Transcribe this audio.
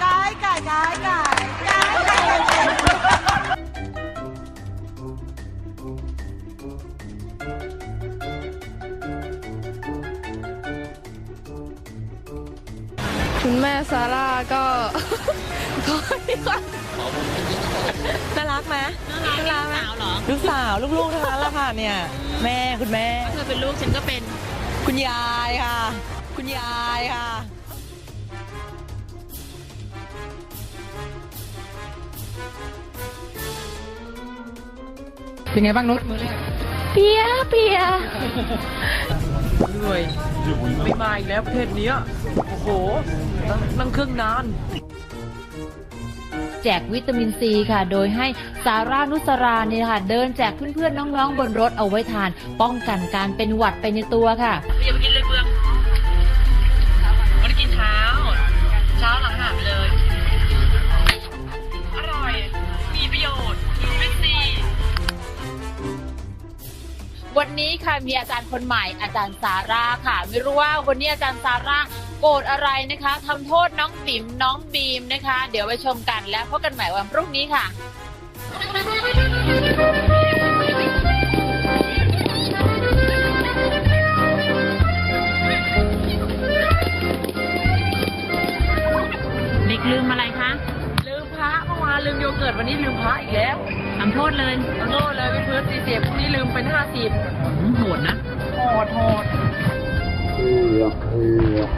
ไก่ไก่ไก่ไก่ไก่คุณแม่ซาร่าก็ก็น่ารักไหมน่ารักไหมสาวเหรอลูกสาวลูกๆทั้งนั้นแหละค่ะเนี่ย แม่คุณแม่เธอเป็นลูกฉันก็เป็น คุณยายค่ะ คุณยายค่ะ เป็นไงบ้างนุชเปียเปียเหนื่อยไม่มาอีกแล้วประเทศเนี้ยโอ้โหนั่งเครื่องนาน แจกวิตามินซีค่ะ โดยให้ซาร่านุสราเนี่ยค่ะ เดินแจกเพื่อนๆน้องๆบนรถเอาไว้ทาน ป้องกันการเป็นหวัดไปในตัวค่ะอย่าไปกินเลยเปลือ วันนี้ค่ะมีอาจารย์คนใหม่อาจารย์ซาร่าค่ะ ไม่รู้ว่าวันนี้อาจารย์ซาร่าโกรธอะไรนะคะทำโทษน้องติ๋มน้องบีมนะคะ เดี๋ยวไปชมกันแล้วพบกันใหม่วันพรุ่งนี้ค่ะเด็กลืมอะไรคะลืมพระเมื่อวานลืมโยเกิร์ตวันนี้ลืมพระอีกแล้ว ษเลยขอโทษเลยเป็นเพื่อนสี่สิบพรุ่งนี้ลืมเป็นห้าสิบโหดนะโหดโหดเอือกเอือก